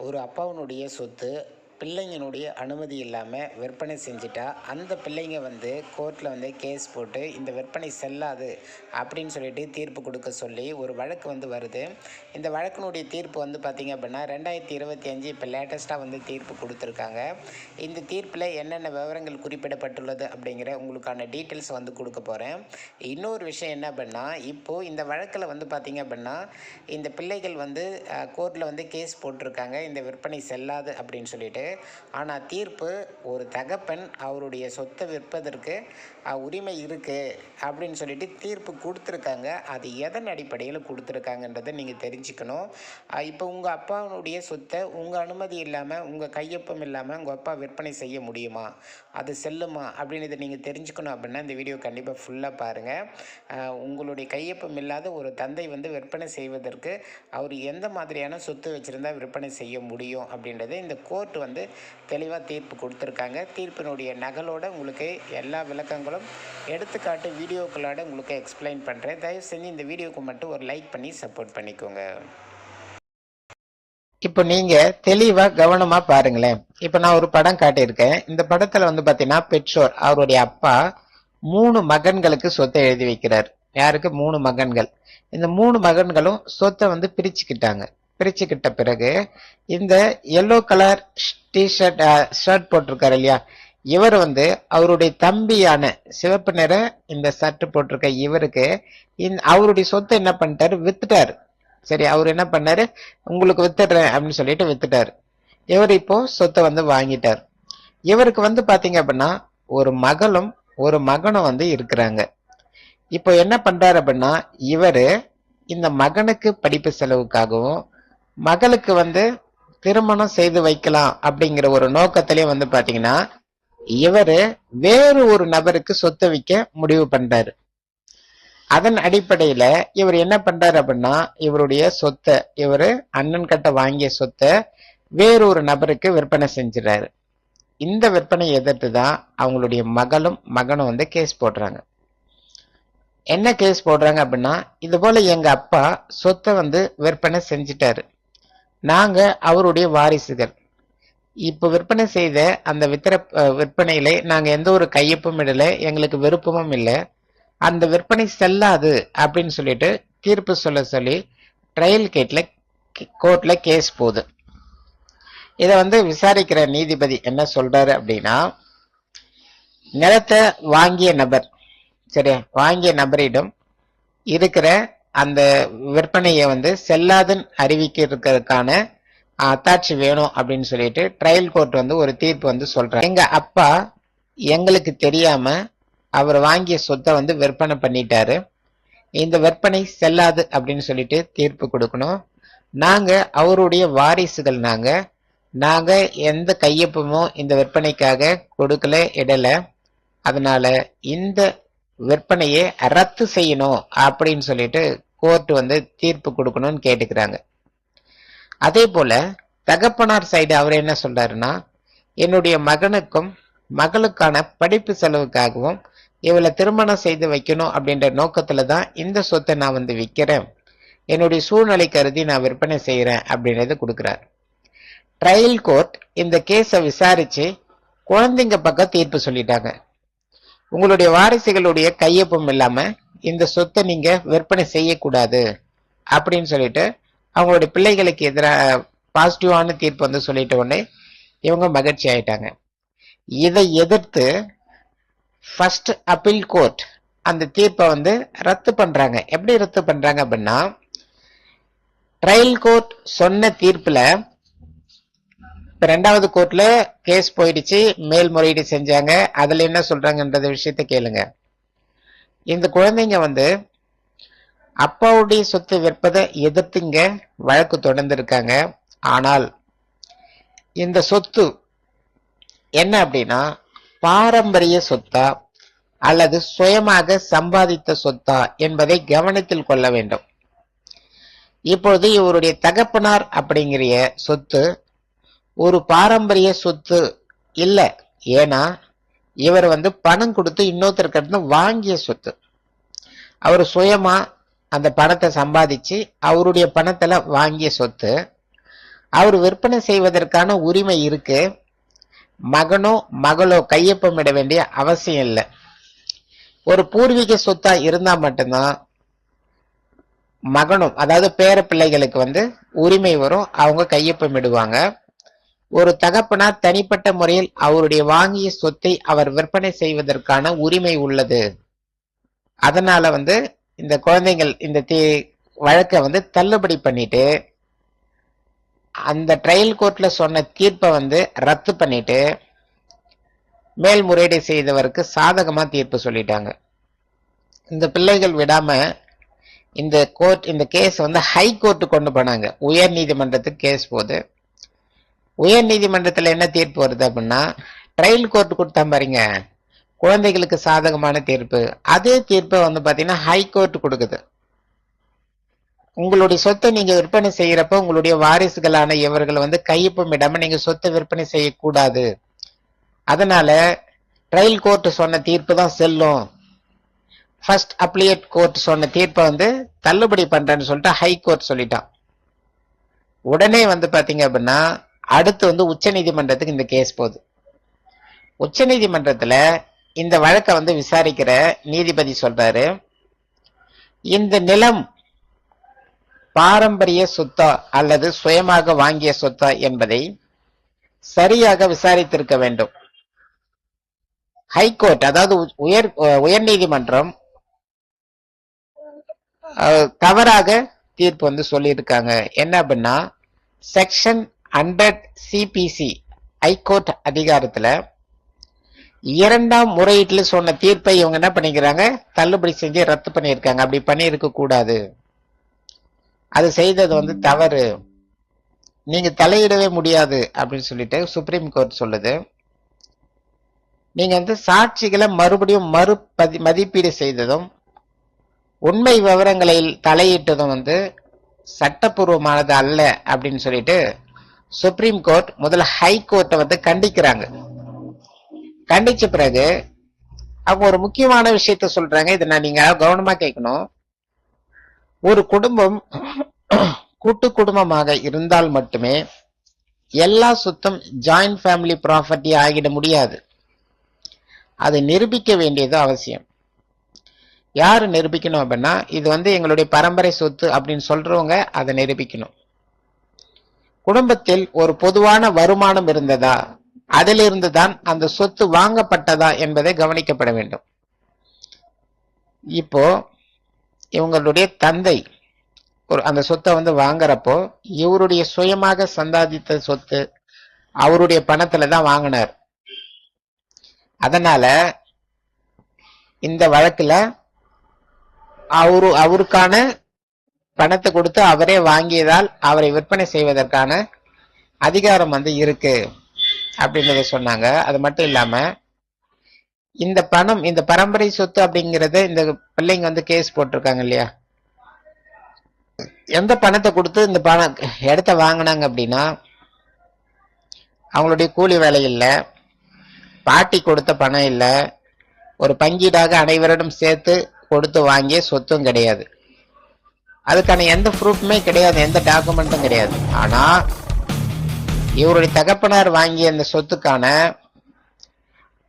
ஒரு அப்பாவினுடைய சொத்து பிள்ளைங்களுடைய அனுமதி இல்லாமல் விற்பனை செஞ்சுட்டா அந்த பிள்ளைங்க வந்து கோர்ட்டில் வந்து கேஸ் போட்டு இந்த விற்பனை செல்லாது அப்படின்னு சொல்லிட்டு தீர்ப்பு கொடுக்க சொல்லி ஒரு வழக்கு வந்து வருது. இந்த வழக்கினுடைய தீர்ப்பு வந்து பார்த்திங்க அப்படின்னா ரெண்டாயிரத்தி இருபத்தி அஞ்சு இப்போ லேட்டஸ்ட்டாக வந்து தீர்ப்பு கொடுத்துருக்காங்க. இந்த தீர்ப்பில் என்னென்ன விவரங்கள் குறிப்பிடப்பட்டுள்ளது அப்படிங்கிற உங்களுக்கான டீட்டெயில்ஸ் வந்து கொடுக்க போகிறேன் இன்னொரு விஷயம் என்ன அப்படின்னா இப்போது இந்த வழக்கில் வந்து பார்த்திங்க அப்படின்னா இந்த பிள்ளைகள் வந்து கோர்ட்டில் வந்து கேஸ் போட்டிருக்காங்க. இந்த விற்பனை செல்லாது அப்படின்னு சொல்லிட்டு ஆனால் தீர்ப்பு ஒரு தகப்பன் அவருடைய சொத்தை விற்பதற்கு உரிமை இருக்குது அப்படின்னு சொல்லிட்டு தீர்ப்பு கொடுத்துருக்காங்க. அது எதன் அடிப்படையில் கொடுத்துருக்காங்கன்றதை நீங்கள் தெரிஞ்சுக்கணும். இப்போ உங்கள் அப்பாவுடைய சொத்தை உங்கள் அனுமதி இல்லாமல் உங்கள் கையொப்பம் இல்லாமல் உங்கள் அப்பா விற்பனை செய்ய முடியுமா? அது செல்லுமா? அப்படின்னு இதை நீங்கள் தெரிஞ்சுக்கணும் அப்படின்னா இந்த வீடியோ கண்டிப்பாக ஃபுல்லாக பாருங்கள் உங்களுடைய கையொப்பம் இல்லாத ஒரு தந்தை வந்து விற்பனை செய்வதற்கு அவர் எந்த மாதிரியான சொத்து வச்சுருந்தா விற்பனை செய்ய முடியும் அப்படின்றத இந்த கோர்ட் வந்து தெளிவாக தீர்ப்பு கொடுத்துருக்காங்க. தீர்ப்பினுடைய நகலோட உங்களுக்கு எல்லா விளக்கங்களும் எடுத்துக்காட்டு வீடியோக்களோட உங்களுக்கு எக்ஸ்பிளைன் பண்ணுறேன் தயவு செஞ்சு இந்த வீடியோக்கு மட்டும் ஒரு லைக் பண்ணி சப்போர்ட் பண்ணிக்கோங்க. இப்போ நீங்க தெளிவா கவனமா பாருங்களேன். இப்போ நான் ஒரு படம் காட்டியிருக்கேன். இந்த படத்துல வந்து பாத்தீங்கன்னா பெற்றோர் அவருடைய அப்பா மூணு மகன்களுக்கு சொத்தை எழுதி வைக்கிறார். யாருக்கு? மூணு மகன்கள். இந்த மூணு மகன்களும் சொத்தை வந்து பிரிச்சுக்கிட்டாங்க. பிரிச்சுக்கிட்ட பிறகு இந்த எல்லோ கலர் டிஷர்ட் ஷர்ட் போட்டிருக்காரு இல்லையா? இவர் வந்து அவருடைய தம்பியான சிவப்பு நிற இந்த சட்டு போட்டிருக்க இவருக்கு இந்த அவருடைய சொத்தை என்ன பண்ணிட்டாரு? வித்துட்டாரு. சரி அவர் என்ன பண்ணாரு? உங்களுக்கு வித்துடுறேன் அப்படின்னு சொல்லிட்டு வித்துட்டாரு. இவர் இப்போ சொத்தை வந்து வாங்கிட்டார். இவருக்கு வந்து பாத்தீங்க அப்படின்னா ஒரு மகளும் ஒரு மகனும் வந்து இருக்கிறாங்க. இப்போ என்ன பண்றாரு அப்படின்னா இவரு இந்த மகனுக்கு படிப்பு செலவுக்காகவும் மகளுக்கு வந்து திருமணம் செய்து வைக்கலாம் அப்படிங்கிற ஒரு நோக்கத்திலேயே வந்து பாத்தீங்கன்னா இவரு வேறு ஒரு நபருக்கு சொத்தை விற்க முடிவு பண்றாரு. அதன் அடிப்படையில இவர் என்ன பண்றாரு அப்படின்னா இவருடைய சொத்தை இவரு அண்ணன் கட்ட வாங்கிய சொத்தை வேறொரு நபருக்கு விற்பனை செஞ்சிடறாரு. இந்த விற்பனை எதிர்த்து தான் அவங்களுடைய மகளும் மகனும் வந்து கேஸ் போடுறாங்க. என்ன கேஸ் போடுறாங்க அப்படின்னா இது போல எங்க அப்பா சொத்தை வந்து விற்பனை செஞ்சிட்டாரு. நாங்க அவருடைய வாரிசுகள். இப்போ விற்பனை செய்த அந்த வித்திர விற்பனையில நாங்கள் எந்த ஒரு கையொப்பும் இடல எங்களுக்கு விருப்பமும் இல்லை. அந்த விற்பனை செல்லாது அப்படின்னு சொல்லிட்டு தீர்ப்பு சொல்ல சொல்லி ட்ரையல் கேட்டில் கோர்ட்டில் கேஸ் போகுது. இதை வந்து விசாரிக்கிற நீதிபதி என்ன சொல்றாரு அப்படின்னா நிலத்தை வாங்கிய நபர் சரியா? வாங்கிய நபரிடம் இருக்கிற அந்த விற்பனையை வந்து செல்லாதுன்னு அறிவிக்கிறதுக்கான அத்தாட்சி வேணும் அப்படின்னு சொல்லிட்டு ட்ரையல் கோர்ட் வந்து ஒரு தீர்ப்பு வந்து சொல்றாங்க எங்க அப்பா எங்களுக்கு தெரியாம அவர் வாங்கிய சொத்தை வந்து விற்பனை பண்ணிட்டாரு. இந்த விற்பனை செல்லாது அப்படின்னு சொல்லிட்டு தீர்ப்பு கொடுக்கணும். நாங்க அவருடைய வாரிசுகள் நாங்க. நாங்க எந்த கையொப்பமும் இந்த விற்பனைக்காக கொடுக்கல இடல. அதனால இந்த விற்பனையை ரத்து செய்யணும் அப்படின்னு சொல்லிட்டு கோர்ட் வந்து தீர்ப்பு கொடுக்கணும்னு கேட்டுக்கிறாங்க. அதே போல தகப்பனார் சைடு அவர் என்ன சொல்றாருன்னா என்னுடைய மகனுக்கும் மகளுக்கான படிப்பு செலவுக்காகவும் இவளை திருமணம் செய்து வைக்கணும் அப்படின்ற நோக்கத்துல தான் இந்த சொத்தை நான் வந்து விற்கிறேன் என்னுடைய சூழ்நிலை கருதி நான் விற்பனை செய்யறேன் அப்படின்றத கொடுக்குறார். ட்ரையல் கோர்ட் இந்த கேஸை விசாரிச்சு குழந்தைங்க பக்கம் தீர்ப்பு சொல்லிட்டாங்க. உங்களுடைய வாரிசுகளுடைய கையொப்பம் இல்லாம இந்த சொத்தை நீங்க விற்பனை செய்யக்கூடாது அப்படின்னு சொல்லிட்டு அவங்களுடைய பிள்ளைகளுக்கு எதிராக பாசிட்டிவான தீர்ப்பு வந்து சொல்லிட்ட உடனே இவங்க மகிழ்ச்சி ஆயிட்டாங்க. இதை எதிர்த்து ஃபர்ஸ்ட் அப்பீல் கோர்ட் அந்த தீர்ப்பை வந்து ரத்து பண்றாங்க. எப்படி ரத்து பண்றாங்க அப்படின்னா ட்ரையல் கோர்ட் சொன்ன தீர்ப்புல இப்ப ரெண்டாவது கோர்ட்ல கேஸ் போயிடுச்சு மேல்முறையீடு செஞ்சாங்க. அதுல என்ன சொல்றாங்கன்றத விஷயத்த கேளுங்க. இந்த குழந்தைங்க வந்து அப்பாவுடைய சொத்து விற்பதை எதிர்த்துங்க வழக்கு தொடர்ந்துருக்காங்க. ஆனால் இந்த சொத்து என்ன அப்படின்னா பாரம்பரிய சொத்தா அல்லது சுயமாக சம்பாதித்த சொத்தா என்பதை கவனத்தில் கொள்ள வேண்டும். இப்பொழுது இவருடைய தகப்பனார் அப்படிங்கிற சொத்து ஒரு பாரம்பரிய சொத்து இல்லை. ஏன்னா இவர் வந்து பணம் கொடுத்து இன்னொருத்தருக்கிட்ட வாங்கிய சொத்து. அவர் சுயமா அந்த பணத்தை சம்பாதிச்சு அவருடைய பணத்தில் வாங்கிய சொத்து. அவர் விற்பனை செய்வதற்கான உரிமை இருக்கு. மகனோ மகளோ கையொப்பமிட வேண்டிய அவசியம் இல்லை. ஒரு பூர்வீக சொத்தா இருந்தா மட்டும்தான் மகனும் அதாவது பேர பிள்ளைகளுக்கு வந்து உரிமை வரும். அவங்க கையொப்பமிடுவாங்க ஒரு தகப்பனார் தனிப்பட்ட முறையில் அவருடைய வாங்கிய சொத்தை அவர் விற்பனை செய்வதற்கான உரிமை உள்ளது. அதனால வந்து இந்த குழந்தைகள் இந்த தீ வழக்கை வந்து தள்ளுபடி பண்ணிட்டு அந்த ட்ரையல் கோர்ட்ல சொன்ன தீர்ப்பை வந்து ரத்து பண்ணிட்டு மேல்முறையீடு செய்தவருக்கு சாதகமா தீர்ப்பு சொல்லிட்டாங்க. இந்த பிள்ளைகள் விடாம இந்த கோர்ட் இந்த கேஸ் வந்து ஹை கோர்ட்டு கொண்டு போனாங்க. உயர் நீதிமன்றத்துக்கு கேஸ் போகுது உயர் நீதிமன்றத்தில் என்ன தீர்ப்பு வருது அப்படின்னா ட்ரையல் கோர்ட் கொடுத்தா பாருங்க குழந்தைகளுக்கு சாதகமான தீர்ப்பு. அதே தீர்ப்பை வந்து பார்த்தீங்கன்னா ஹைகோர்ட் கொடுக்குது. உங்களுடைய சொத்தை நீங்க விற்பனை செய்யறப்ப உங்களுடைய வாரிசுகளான இவர்கள் வந்து கையொப்பமிடாம நீங்க சொத்தை விற்பனை செய்யக்கூடாது. அதனால ட்ரையல் கோர்ட் சொன்ன தீர்ப்பு தான் செல்லும். ஃபர்ஸ்ட் அப்ளியேட் கோர்ட் சொன்ன தீர்ப்பை வந்து தள்ளுபடி பண்றேன்னு சொல்லிட்டு ஹை கோர்ட் சொல்லிட்டான். உடனே வந்து பாத்தீங்க அப்படின்னா அடுத்து வந்து உச்ச நீதிமன்றத்துக்கு இந்த கேஸ் போகுது. உச்ச நீதிமன்றத்துல இந்த வழக்கை வந்து விசாரிக்கிற நீதிபதி சொல்றாரு இந்த நிலம் பாரம்பரிய சொத்தா அல்லது சுயமாக வாங்கிய சொத்தா என்பதை சரியாக விசாரித்திருக்க வேண்டும். ஹைகோர்ட் அதாவது உ- உயர் உயர் நீதிமன்றம் அஹ், தவறாக தீர்ப்பு வந்து சொல்லியிருக்காங்க. என்ன அப்படின்னா செக்ஷன் ஹண்ட்ரட் சிபிசி ஹைகோர்ட் அதிகாரத்துல இரண்டாம் முறையீட்டுல சொன்ன தீர்ப்பை இவங்க என்ன பண்ணிக்கிறாங்க? தள்ளுபடி செஞ்சு ரத்து பண்ணியிருக்காங்க. அப்படி பண்ணியிருக்க கூடாது. அது செய்தது வந்து தவறு. நீங்க தலையிடவே முடியாது அப்படின்னு சொல்லிட்டு சுப்ரீம் கோர்ட் சொல்லுது. நீங்க வந்து சாட்சிகளை மறுபடியும் மறு மதிப்பீடு செய்ததும் உண்மை விவரங்களில் தலையிட்டதும் வந்து சட்டப்பூர்வமானது அல்ல அப்படின்னு சொல்லிட்டு சுப்ரீம் கோர்ட் முதல்ல ஹை கோர்ட்டை வந்து கண்டிக்கிறாங்க. கண்டிச்ச பிறகு அவங்க ஒரு முக்கியமான விஷயத்த சொல்றாங்க. இதை நான் நீங்க கவனமா கேட்கணும் ஒரு குடும்பம் கூட்டு குடும்பமாக இருந்தால் மட்டுமே எல்லா சொத்தும் ஜாயிண்ட் ஃபேமிலி ப்ராப்பர்ட்டி ஆகிட முடியாது. அதை நிரூபிக்க வேண்டியது அவசியம். யார் நிரூபிக்கணும் அப்படின்னா இது வந்து எங்களுடைய பரம்பரை சொத்து அப்படின்னு சொல்றவங்க அதை நிரூபிக்கணும். குடும்பத்தில் ஒரு பொதுவான வருமானம் இருந்ததா? அதிலிருந்து தான் அந்த சொத்து வாங்கப்பட்டதா என்பதை கவனிக்கப்பட வேண்டும். இப்போ இவங்களுடைய தந்தை ஒரு அந்த சொத்தை வந்து வாங்குறப்போ இவருடைய சுயமாக சம்பாதித்த சொத்து அவருடைய பணத்துல தான் வாங்கினார். அதனால இந்த வழக்குல அவரு அவருக்கான பணத்தை கொடுத்து அவரே வாங்கியதால் அவரை விற்பனை செய்வதற்கான அதிகாரம் வந்து இருக்கு. அப்படின்றத சொன்னாங்க. அது மட்டும் இல்லாம இந்த பணம் இந்த பரம்பரை சொத்து அப்படிங்கறத இந்த பிள்ளைங்க வந்து கேஸ் போட்டிருக்காங்க இல்லையா? எந்த பணத்தை கொடுத்து இந்த பணம் இடத்த வாங்கினாங்க அப்படின்னா அவங்களுடைய கூலி வேலை இல்லை பாட்டி கொடுத்த பணம் இல்லை ஒரு பங்கீடாக அனைவரிடம் சேர்த்து கொடுத்து வாங்கிய சொத்தும் கிடையாது. அதுக்கான எந்த ப்ரூஃப்மே கிடையாது எந்த டாக்குமெண்ட்டும் கிடையாது. ஆனால் இவருடைய தகப்பனார் வாங்கிய அந்த சொத்துக்கான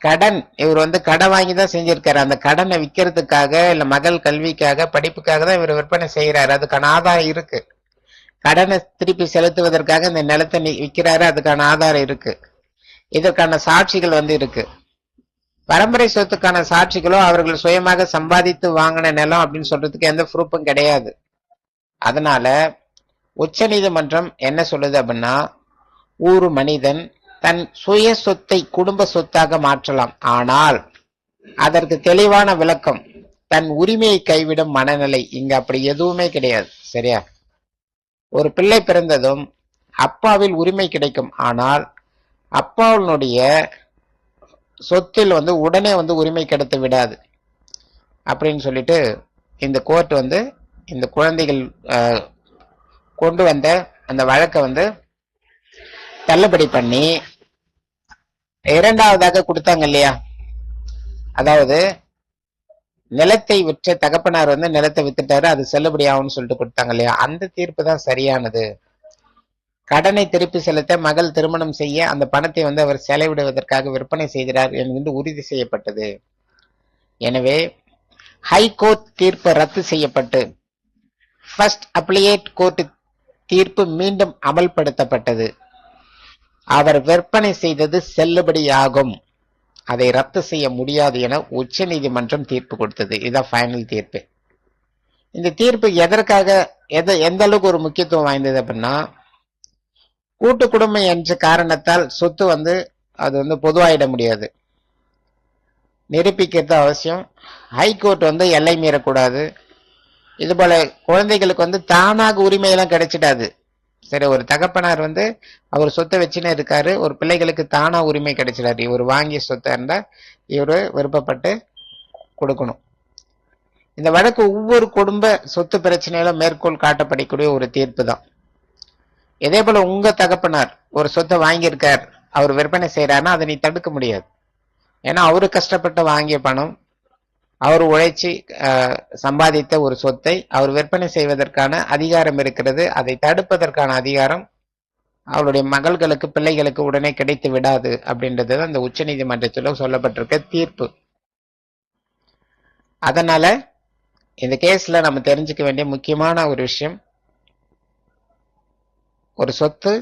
கடன் இவர் வந்து கடன் வாங்கி தான் செஞ்சிருக்காரு. அந்த கடனை விற்கிறதுக்காக இல்லை மகள் கல்விக்காக படிப்புக்காக தான் இவர் விற்பனை செய்கிறாரு அதுக்கான ஆதாரம் இருக்கு. கடனை திருப்பி செலுத்துவதற்காக இந்த நிலத்தை விற்கிறாரு அதுக்கான ஆதாரம் இருக்கு. இதற்கான சாட்சிகள் வந்து இருக்கு. பரம்பரை சொத்துக்கான சாட்சிகளோ அவர்கள் சுயமாக சம்பாதித்து வாங்கின நிலம் அப்படின்னு சொல்றதுக்கு எந்த ப்ரூஃபும் கிடையாது. அதனால உச்சநீதிமன்றம் என்ன சொல்லுது அப்படின்னா ஒரு மனிதன் தன் சுய சொத்தை குடும்ப சொத்தாக மாற்றலாம். ஆனால் அதற்கு தெளிவான விளக்கம் தன் உரிமையை கைவிடும் மனநிலை இங்க அப்படி எதுவுமே கிடையாது சரியா? ஒரு பிள்ளை பிறந்ததும் அப்பாவில் உரிமை கிடைக்கும். ஆனால் அப்பாவினுடைய சொத்தில் வந்து உடனே வந்து உரிமை கிடைத்து விடாது. அப்படின்னு சொல்லிட்டு இந்த கோர்ட் வந்து இந்த குழந்தைகள் கொண்டு வந்த அந்த வழக்கை வந்து தள்ளுபடி பண்ணி இரண்டாவதாக கொடுத்தாங்க இல்லையா? அதாவது நிலத்தை விற்ற தகப்பனார் வந்து நிலத்தை வித்துட்டாரு அது செல்லுபடி ஆகும்னு சொல்லிட்டு கொடுத்தாங்க இல்லையா? அந்த தீர்ப்பு தான் சரியானது. கடனை திருப்பி செலுத்த மகள் திருமணம் செய்ய அந்த பணத்தை வந்து அவர் செலவிடுவதற்காக விற்பனை செய்கிறார் என்று உறுதி செய்யப்பட்டது. எனவே ஹைகோர்ட் தீர்ப்பு ரத்து செய்யப்பட்டு ஃபர்ஸ்ட் அப்ளியேட் கோர்ட் தீர்ப்பு மீண்டும் அமல்படுத்தப்பட்டது. அவர் விற்பனை செய்தது செல்லுபடியாகும். அதை ரத்து செய்ய முடியாது என உச்ச நீதிமன்றம் தீர்ப்பு கொடுத்தது. இதுதான் ஃபைனல் தீர்ப்பு. இந்த தீர்ப்பு எதற்காக எத எந்த அளவுக்கு ஒரு முக்கியத்துவம் வாய்ந்தது அப்படின்னா கூட்டு குடும்பம் என்ற காரணத்தால் சொத்து வந்து அது வந்து பொதுவாயிட முடியாது. நிரூபிக்கிறது அவசியம். ஹைகோர்ட் வந்து எல்லை மீறக்கூடாது. இது போல குழந்தைகளுக்கு வந்து தானாக உரிமையெல்லாம் கிடைச்சிடாது. சரி ஒரு தகப்பனார் வந்து அவர் சொத்தை வச்சுன்னு இருக்காரு. ஒரு பிள்ளைகளுக்கு தானா உரிமை கிடைச்சிடாரு இவர் வாங்கிய சொத்தை இருந்தா இவரு விருப்பப்பட்டு கொடுக்கணும். இந்த வழக்கு ஒவ்வொரு குடும்ப சொத்து பிரச்சனையிலும் மேற்கோள் காட்டப்படக்கூடிய ஒரு தீர்ப்பு தான். இதே போல உங்க தகப்பனார் ஒரு சொத்தை வாங்கியிருக்கார். அவர் விற்பனை செய்யறாருன்னா அதை நீ தடுக்க முடியாது. ஏன்னா அவரு கஷ்டப்பட்டு வாங்கிய பணம் அவர் உழைச்சி சம்பாதித்த ஒரு சொத்தை அவர் விற்பனை செய்வதற்கான அதிகாரம் இருக்கிறது. அதை தடுப்பதற்கான அதிகாரம் அவருடைய மகள்களுக்கு பிள்ளைகளுக்கு உடனே கிடைத்து விடாது அப்படின்றது அந்த உச்ச உச்சநீதிமன்றத்தில் சொல்லப்பட்டிருக்க தீர்ப்பு. அதனால இந்த கேஸ்ல நம்ம தெரிஞ்சுக்க வேண்டிய முக்கியமான ஒரு விஷயம் ஒரு சொத்து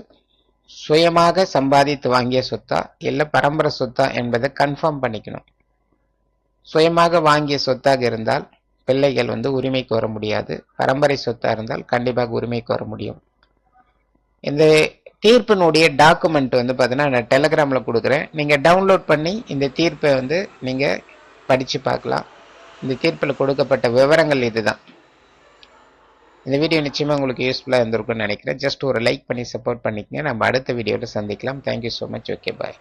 சுயமாக சம்பாதித்து வாங்கிய சொத்தா இல்லை பரம்பரை சொத்தா என்பதை கன்ஃபார்ம் பண்ணிக்கணும். சுயமாக வாங்கிய சொத்தாக இருந்தால் பிள்ளைகள் வந்து உரிமை கோர முடியாது. பரம்பரை சொத்தாக இருந்தால் கண்டிப்பாக உரிமை கோர முடியும். இந்த தீர்ப்பினுடைய டாக்குமெண்ட் வந்து பார்த்தீங்கன்னா நான் டெலகிராமில் கொடுக்குறேன். நீங்கள் டவுன்லோட் பண்ணி இந்த தீர்ப்பை வந்து நீங்கள் படித்து பார்க்கலாம். இந்த தீர்ப்பில் கொடுக்கப்பட்ட விவரங்கள் இதுதான். இந்த வீடியோ நிச்சயமாக உங்களுக்கு யூஸ்ஃபுல்லாக இருந்திருக்கும்னு நினைக்கிறேன். ஜஸ்ட் ஒரு லைக் பண்ணி சப்போர்ட் பண்ணிக்கங்க. நம்ம அடுத்த வீடியோவில் சந்திக்கலாம். Thank you so much okay bye